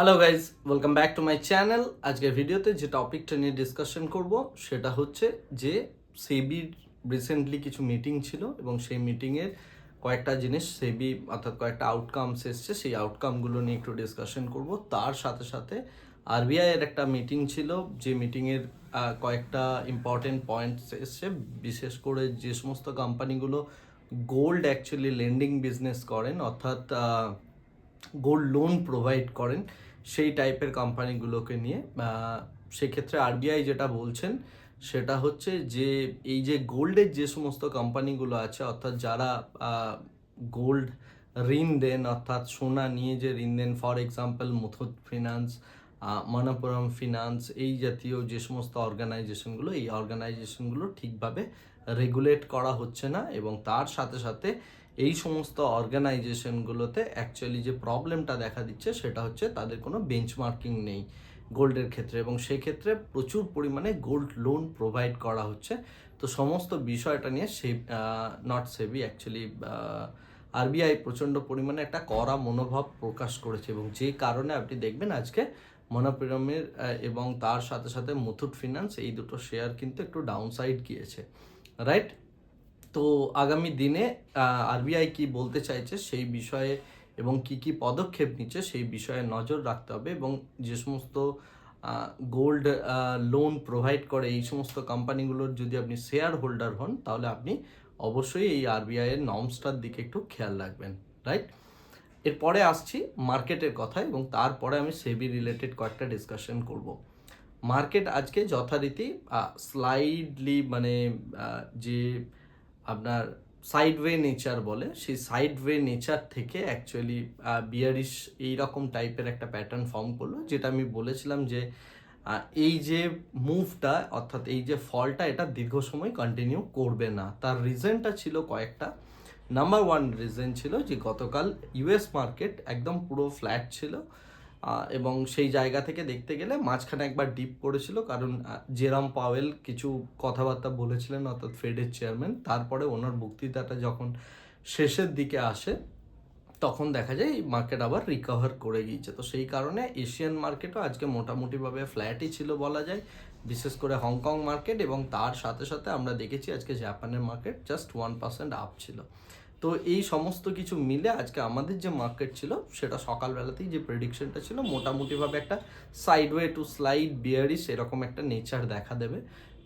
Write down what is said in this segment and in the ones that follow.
Hello guys welcome back to my channel আজকের ভিডিওতে যে টপিকটা নিয়ে ডিসকাশন করব, সেটা হচ্ছে যে সেবির রিসেন্টলি কিছু মিটিং ছিল এবং সেই মিটিংয়ের কয়েকটা জিনিস, সেবি অর্থাৎ কয়েকটা আউটকামস এসছে, সেই আউটকামগুলো নিয়ে একটু ডিসকাশন করব। তার সাথে সাথে আরবিআই এর একটা মিটিং ছিল, যে মিটিংয়ের কয়েকটা ইম্পর্টেন্ট পয়েন্টস এসছে। বিশেষ করে যে সমস্ত কোম্পানিগুলো গোল্ড অ্যাকচুয়ালি লেন্ডিং বিজনেস করেন, অর্থাৎ গোল্ড লোন প্রোভাইড করেন সেই টাইপের কোম্পানিগুলোকে নিয়ে সেক্ষেত্রে আরবিআই যেটা বলছেন, সেটা হচ্ছে যে এই যে গোল্ডের যে সমস্ত কোম্পানিগুলো আছে, অর্থাৎ যারা গোল্ড ঋণ দেন, অর্থাৎ সোনা নিয়ে যে ঋণ দেন, for example Muthoot finance Manappuram finance, এই জাতীয় যে সমস্ত অর্গানাইজেশনগুলো, এই অর্গানাইজেশনগুলো ঠিকভাবে রেগুলেট করা হচ্ছে না এবং তার সাথে সাথে এই সমস্ত অর্গানাইজেশনগুলোতে অ্যাকচুয়ালি যে প্রবলেমটা দেখা দিচ্ছে সেটা হচ্ছে তাদের কোনো বেঞ্চমার্কিং নেই গোল্ডের ক্ষেত্রে এবং সেক্ষেত্রে প্রচুর পরিমাণে গোল্ড লোন প্রোভাইড করা হচ্ছে। তো সমস্ত বিষয়টা নিয়ে সে নট সেবি অ্যাকচুয়ালি আরবিআই প্রচণ্ড পরিমাণে একটা কড়া মনোভাব প্রকাশ করেছে এবং যে কারণে আপনি দেখবেন আজকে মনোপিরামের এবং তার সাথে সাথে মুথুট ফিনান্স এই দুটো শেয়ার কিন্তু একটু ডাউনসাইড গিয়েছে। রাইট তো আগামী দিনে আরবিআই কি বলতে চাইছে সেই বিষয়ে এবং কি কি পদক্ষেপ নিচ্ছে সেই বিষয়ে নজর রাখতে হবে এবং যে সমস্ত গোল্ড লোন প্রোভাইড করে এই সমস্ত কোম্পানিগুলোর যদি আপনি শেয়ার হোল্ডার হন, তাহলে আপনি অবশ্যই এই আরবিআই এর নর্মসটার দিকে একটু খেয়াল রাখবেন, রাইট? এরপরে আসছি মার্কেটের কথা এবং তারপরে আমি সেবি রিলেটেড কয়েকটা ডিসকাশন করব। মার্কেট আজকে যথারীতি স্লাইডলি মানে যে আপনার সাইডওয়ে নেচার বলে, সেই সাইডওয়ে নেচার থেকে অ্যাকচুয়ালি বিয়ারিশ এইরকম টাইপের একটা প্যাটার্ন ফর্ম করল, যেটা আমি বলেছিলাম যে এই যে মুভটা অর্থাৎ এই যে ফলটা এটা দীর্ঘ সময় কন্টিনিউ করবে না। তার রিজনটা ছিল কয়েকটা। নাম্বার ওয়ান রিজন ছিল যে গতকাল ইউএস মার্কেট একদম পুরো ফ্ল্যাট ছিল। এবং সেই জায়গা থেকে দেখতে গেলে মাঝখানে একবার ডিপ করেছিল কারণ জেরাম পাওয়েল কিছু কথাবার্তা বলেছিলেন, অর্থাৎ ফেডের চেয়ারম্যান। তারপরে ওনার বক্তৃতাটা যখন শেষের দিকে আসে, তখন দেখা যায় এই মার্কেট আবার রিকভার করে গিয়েছে। তো সেই কারণে এশিয়ান মার্কেটও আজকে মোটামুটিভাবে ফ্ল্যাটই ছিল বলা যায়, বিশেষ করে হংকং মার্কেট এবং তার সাথে সাথে আমরা দেখেছি আজকে জাপানের market just one percent up ছিল। তো এই সমস্ত কিছু মিলে আজকে আমাদের যে মার্কেট ছিল, সেটা সকালবেলাতেই যে প্রেডিকশনটা ছিল, মোটামুটিভাবে একটা সাইডওয়ে টু স্লাইড বিয়ারিশ এরকম একটা নেচার দেখা দেবে।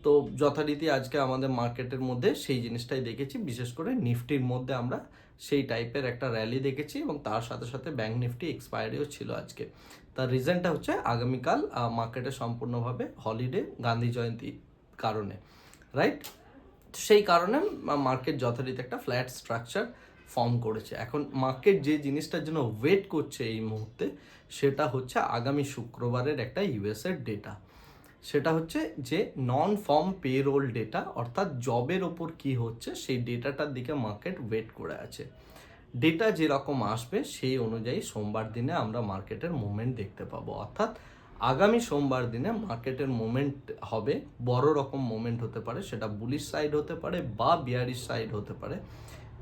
তো যথারীতি আজকে আমাদের মার্কেটের মধ্যে সেই জিনিসটাই দেখেছি, বিশেষ করে নিফটির মধ্যে আমরা সেই টাইপের একটা র্যালি দেখেছি এবং তার সাথে সাথে ব্যাংক নিফটি এক্সপায়ারিও ছিল আজকে। তার রিজনটা হচ্ছে আগামীকাল মার্কেটে সম্পূর্ণভাবে হলিডে গান্ধী জয়ন্তীর কারণে রাইট সেই কারণে মার্কেট যথারীতি একটা ফ্ল্যাট স্ট্রাকচার ফর্ম করেছে। এখন মার্কেট যে জিনিসটার জন্য ওয়েট করছে এই মুহূর্তে, সেটা হচ্ছে আগামী শুক্রবারের একটা ইউএসের ডেটা সেটা হচ্ছে যে নন ফর্ম পেরোল ডেটা অর্থাৎ জবের ওপর কি হচ্ছে, সেই ডেটাটার দিকে মার্কেট ওয়েট করে আছে। ডেটা যেরকম আসবে, সেই অনুযায়ী সোমবার দিনে আমরা মার্কেটের মুভমেন্ট দেখতে পাবো। অর্থাৎ আগামী সোমবার দিনে মার্কেটের মুভমেন্ট হবে, বড় রকম মুভমেন্ট হতে পারে, সেটা বুলিশ সাইড হতে পারে বা বিয়ারিশ সাইড হতে পারে।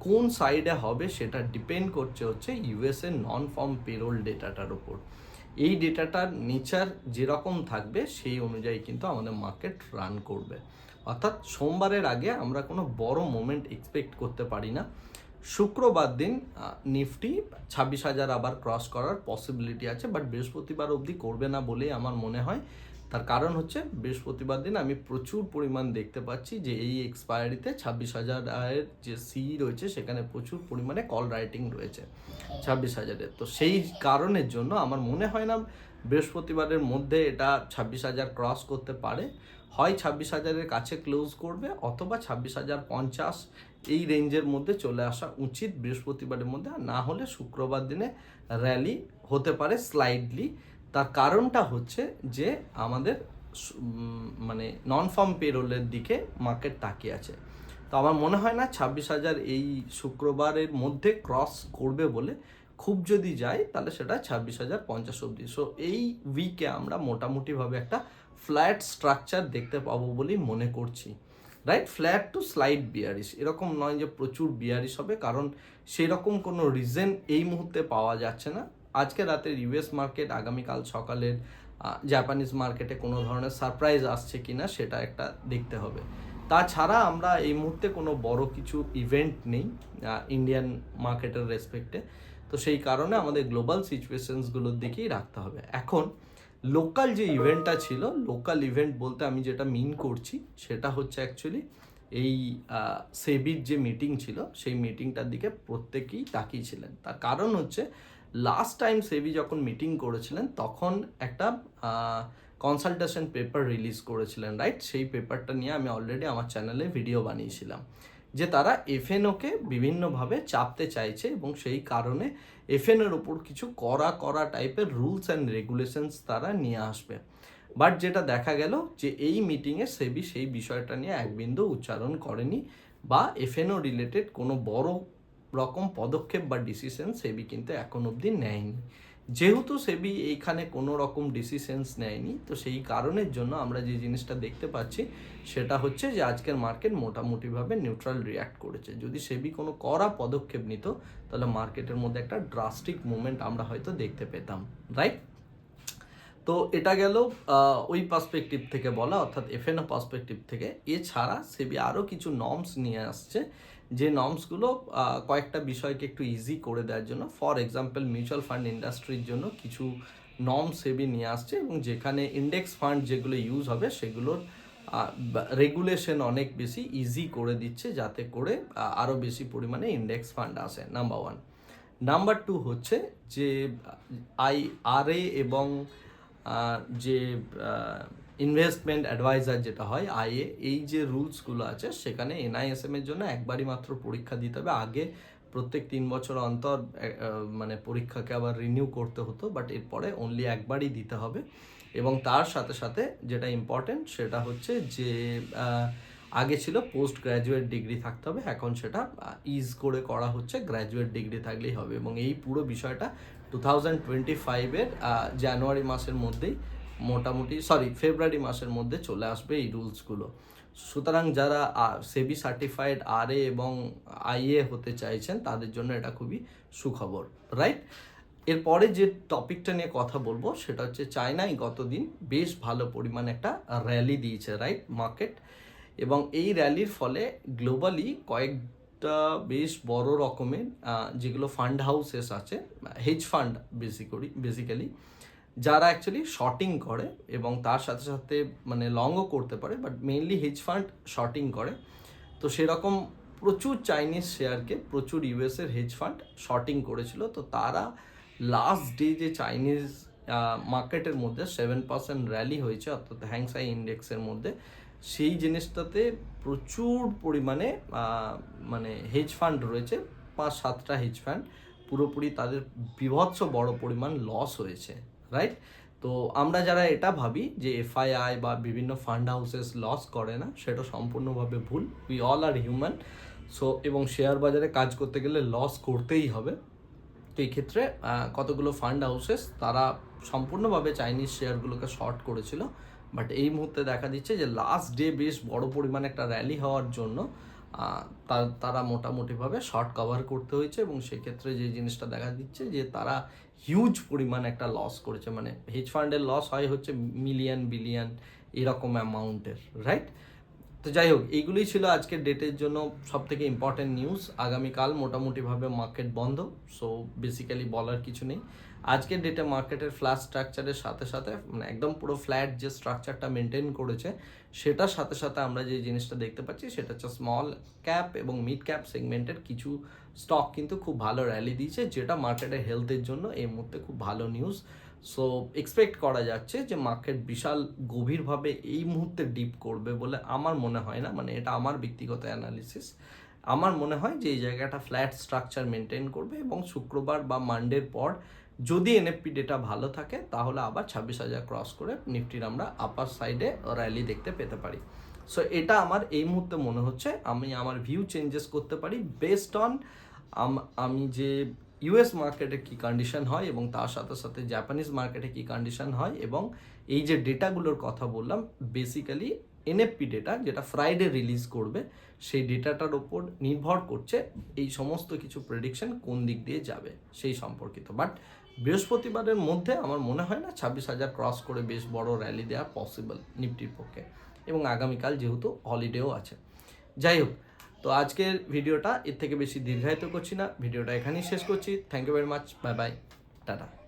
কোন সাইডে হবে সেটা ডিপেন্ড করছে হচ্ছে ইউএসএ নন ফর্ম পেরোল ডেটাটার উপর। এই ডেটাটার নেচার যেরকম থাকবে, সেই অনুযায়ী কিন্তু আমাদের মার্কেট রান করবে। অর্থাৎ সোমবারের আগে আমরা কোনো বড় মোমেন্ট এক্সপেক্ট করতে পারি না। শুক্রবার দিন নিফটি ছাব্বিশ হাজার আবার ক্রস করার পসিবিলিটি আছে বাট বৃহস্পতিবার অবধি করবে না বলেই আমার মনে হয়। তার কারণ হচ্ছে, বৃহস্পতিবার দিন আমি প্রচুর পরিমাণ দেখতে পাচ্ছি যে এই এক্সপায়ারিতে ছাব্বিশ হাজার যে সি রয়েছে, সেখানে প্রচুর পরিমাণে কল রাইটিং রয়েছে ছাব্বিশ হাজারের। তো সেই কারণের জন্য আমার মনে হয় না বৃহস্পতিবারের মধ্যে এটা ছাব্বিশ হাজার ক্রস করতে পারে। হয় ছাব্বিশ হাজারের কাছে ক্লোজ করবে অথবা ছাব্বিশ হাজার পঞ্চাশ এই রেঞ্জের মধ্যে চলে আসা উচিত বৃহস্পতিবারের মধ্যে, আর না হলে শুক্রবার দিনে র্যালি হতে পারে স্লাইডলি তার কারণটা হচ্ছে যে আমাদের মানে নন ফার্ম পেরোলের দিকে মার্কেট তাকিয়ে আছে। তো আমার মনে হয় না ছাব্বিশ হাজার এই শুক্রবারের মধ্যে ক্রস করবে বলে খুব যদি যায়, তাহলে সেটা ছাব্বিশ হাজার পঞ্চাশ অব্দি সো এই উইকে আমরা মোটামুটিভাবে একটা ফ্ল্যাট স্ট্রাকচার দেখতে পাবো বলেই মনে করছি। Right flat to slide bearish এরকম নয় যে প্রচুর বিয়ারিশ হবে, কারণ সেরকম কোনো রিজন এই মুহূর্তে পাওয়া যাচ্ছে না। আজকে রাতের ইউএস মার্কেট আগামীকাল সকালের জাপানিজ মার্কেটে কোনো ধরনের সারপ্রাইজ আসছে কি না সেটা একটা দেখতে হবে। তাছাড়া আমরা এই মুহূর্তে কোনো বড় কিছু ইভেন্ট নেই ইন্ডিয়ান মার্কেটের রেসপেক্টে তো সেই কারণে আমাদের গ্লোবাল সিচুয়েশনসগুলোর দিকেই রাখতে হবে। এখন লোকাল যে ইভেন্টটা ছিল লোকাল ইভেন্ট বলতে আমি যেটা মিন করছি, সেটা হচ্ছে অ্যাকচুয়ালি এই সেবির যে মিটিং ছিল, সেই মিটিংটার দিকে প্রত্যেকেই তাকিয়েছিলেন। তার কারণ হচ্ছে লাস্ট টাইম সেবি যখন মিটিং করেছিলেন, তখন একটা কনসালটেশন পেপার রিলিজ করেছিলেন রাইট সেই পেপারটা নিয়ে আমি অলরেডি আমার চ্যানেলে ভিডিও বানিয়েছিলাম। যে তারা এফএনওকে বিভিন্নভাবে চাপতে চাইছে এবং সেই কারণে এফএনওর ওপর কিছু করা করা টাইপের রুলস অ্যান্ড রেগুলেশনস তারা নিয়ে আসবে। বাট যেটা দেখা গেল যে এই মিটিংয়ে সেবি সেই বিষয়টা নিয়ে এক বিন্দু উচ্চারণ করেনি বা এফএনও রিলেটেড কোনো বড় রকম পদক্ষেপ বা ডিসিশন সেবি কিন্তু এখন অবধি নেয়নি। যেহেতু সেবি এইখানে কোনো রকম ডিসিশনস নেয়নি, তো সেই কারণের জন্য আমরা যে জিনিসটা দেখতে পাচ্ছি, সেটা হচ্ছে যে আজকের মার্কেট মোটামুটিভাবে নিউট্রাল রিয়্যাক্ট করেছে। যদি সেবি কোনো কড়া পদক্ষেপ নিত, তাহলে মার্কেটের মধ্যে একটা ড্রাস্টিক মুভমেন্ট আমরা হয়তো দেখতে পেতাম রাইট তো এটা গেল ওই পার্সপেক্টিভ থেকে বলা, অর্থাৎ এফএনও পার্সপেক্টিভ থেকে। এছাড়া সেবি আরও কিছু নর্মস নিয়ে আসছে যে নর্মসগুলো কয়েকটা বিষয়কে একটু ইজি করে দেওয়ার জন্য ফর এক্সাম্পল মিউচুয়াল ফান্ড ইন্ডাস্ট্রির জন্য কিছু নর্ম সেবি নিয়ে আসছে এবং যেখানে ইন্ডেক্স ফান্ড যেগুলো ইউজ হবে সেগুলোর রেগুলেশন অনেক বেশি ইজি করে দিচ্ছে যাতে করে আরও বেশি পরিমাণে ইন্ডেক্স ফান্ড আসে নাম্বার ওয়ান নাম্বার টু হচ্ছে যে আই আর এবং যে ইনভেস্টমেন্ট অ্যাডভাইজার যেটা হয়, আইএ, এই যে রুলসগুলো আছে, সেখানে এনআইএসএম এর জন্য একবারই মাত্র পরীক্ষা দিতে হবে। আগে প্রত্যেক তিন বছর অন্তর মানে পরীক্ষাকে আবার রিনিউ করতে হতো বাট এরপরে অনলি একবারই দিতে হবে। এবং তার সাথে সাথে যেটা ইম্পর্টেন্ট সেটা হচ্ছে যে আগে ছিল পোস্ট গ্র্যাজুয়েট ডিগ্রি থাকতে হবে, এখন সেটা ইজ করে করা হচ্ছে গ্র্যাজুয়েট ডিগ্রি থাকলেই হবে। এবং এই পুরো বিষয়টা টু থাউজেন্ড টোয়েন্টি ফাইভের জানুয়ারি মাসের মধ্যেই মোটামুটি সরি ফেব্রুয়ারি মাসের মধ্যে চলে আসবে এই রুলসগুলো সুতরাং যারা সেবি সার্টিফাইড আর এ এবং আইএ হতে চাইছেন, তাদের জন্য এটা খুবই সুখবর রাইট এরপরে যে টপিকটা নিয়ে কথা বলব, সেটা হচ্ছে চায়নায় গতদিন বেশ ভালো পরিমাণে একটা র্যালি দিয়েছে রাইট মার্কেট এবং এই র্যালির ফলে গ্লোবালি কয়েকটা বেশ বড় রকমের যেগুলো ফান্ড হাউসেস আছে হেজ ফান্ড বেসিকলি বেসিক্যালি যারা অ্যাকচুয়ালি শর্টিং করে এবং তার সাথে সাথে মানে লংও করতে পারে but mainly hedge fund shorting করে। তো সেরকম প্রচুর চাইনিজ শেয়ারকে প্রচুর ইউএসের হেজ ফান্ড শর্টিং করেছিল। তো তারা লাস্ট ডে যে চাইনিজ মার্কেটের মধ্যে সেভেন পার্সেন্ট র্যালি হয়েছে, অর্থাৎ হ্যাংসাই ইন্ডেক্সের মধ্যে। সেই জিনিসটাতে প্রচুর পরিমাণে মানে হেজ ফান্ড রয়েছে, পাঁচ সাতটা হেজ ফান্ড পুরোপুরি তাদের বিভৎস বড় পরিমাণ লস হয়েছে রাইট তো আমরা যারা এটা ভাবি যে এফআইআই বা বিভিন্ন ফান্ড হাউসেস লস করে না, সেটা সম্পূর্ণভাবে ভুল। We all are human so এবং শেয়ার বাজারে কাজ করতে গেলে লস করতেই হবে। তো এই ক্ষেত্রে কতগুলো ফান্ড হাউসেস তারা সম্পূর্ণভাবে চাইনিজ শেয়ারগুলোকে শর্ট করেছিল, বাট এই মুহূর্তে দেখা দিচ্ছে যে লাস্ট ডে বেশ বড় পরিমাণে একটা র্যালি হওয়ার জন্য তারা মোটামুটিভাবে শর্ট কভার করতে হয়েছে এবং সেক্ষেত্রে যে জিনিসটা দেখা দিচ্ছে যে তারা হিউজ পরিমাণ একটা লস করেছে মানে হেজ ফান্ডের লস হয় হচ্ছে মিলিয়ন বিলিয়ন এরকম অ্যামাউন্টের রাইট তো যাই হোক, এইগুলোই ছিল আজকের ডেটের জন্য সব থেকে ইম্পর্টেন্ট নিউজ আগামীকাল মোটামুটিভাবে মার্কেট বন্ধ সো বেসিক্যালি বলার কিছু নেই। আজকের ডেটে মার্কেটের ফ্ল্যাট স্ট্রাকচারের সাথে সাথে মানে একদম পুরো ফ্ল্যাট যে স্ট্রাকচারটা মেনটেন করেছে, সেটার সাথে সাথে আমরা যে জিনিসটা দেখতে পাচ্ছি, সেটা হচ্ছে স্মল ক্যাপ এবং মিড ক্যাপ সেগমেন্টের কিছু স্টক কিন্তু খুব ভালো র্যালি দিয়েছে, যেটা মার্কেটের হেলথের জন্য এই মুহূর্তে খুব ভালো নিউজ সো এক্সপেক্ট করা যাচ্ছে যে মার্কেট বিশাল গভীরভাবে এই মুহূর্তে ডিপ করবে বলে আমার মনে হয় না মানে এটা আমার ব্যক্তিগত অ্যানালিসিস আমার মনে হয় যে এই জায়গাটা ফ্ল্যাট স্ট্রাকচার মেনটেন করবে এবং শুক্রবার বা মানডের পর যদি এনএফপি ডেটা ভালো থাকে, তাহলে আবার ছাব্বিশ হাজার ক্রস করে নিফটির আমরা আপার সাইডে র্যালি দেখতে পেতে পারি। সো এটা আমার এই মুহূর্তে মনে হচ্ছে, আমি আমার ভিউ চেঞ্জেস করতে পারি বেসড অন আমি যে ইউএস মার্কেটে কি কন্ডিশন হয় এবং তার সাথে সাথে জাপানিজ মার্কেটে কি কন্ডিশন হয় এবং এই যে ডেটাগুলোর কথা বললাম বেসিক্যালি এনএফপি ডেটা যেটা ফ্রাইডে রিলিজ করবে, সেই ডেটাটার ওপর নির্ভর করছে এই সমস্ত কিছু প্রেডিকশন কোন দিক দিয়ে যাবে, সেই সম্পর্কিত। বাট বৃহস্পতিবারের মধ্যে আমার মনে হয় না ছাব্বিশ হাজার ক্রস করে বেশ বড় র্যালি দেওয়া পসিবল নিফটির পক্ষে। এবং আগামীকাল যেহেতু হলিডেও আছে। যাই হোক, তো আজকের ভিডিওটা এর থেকে বেশি দীর্ঘায়িত করছি না। ভিডিওটা এখানেই শেষ করছি। Thank you very much bye bye tata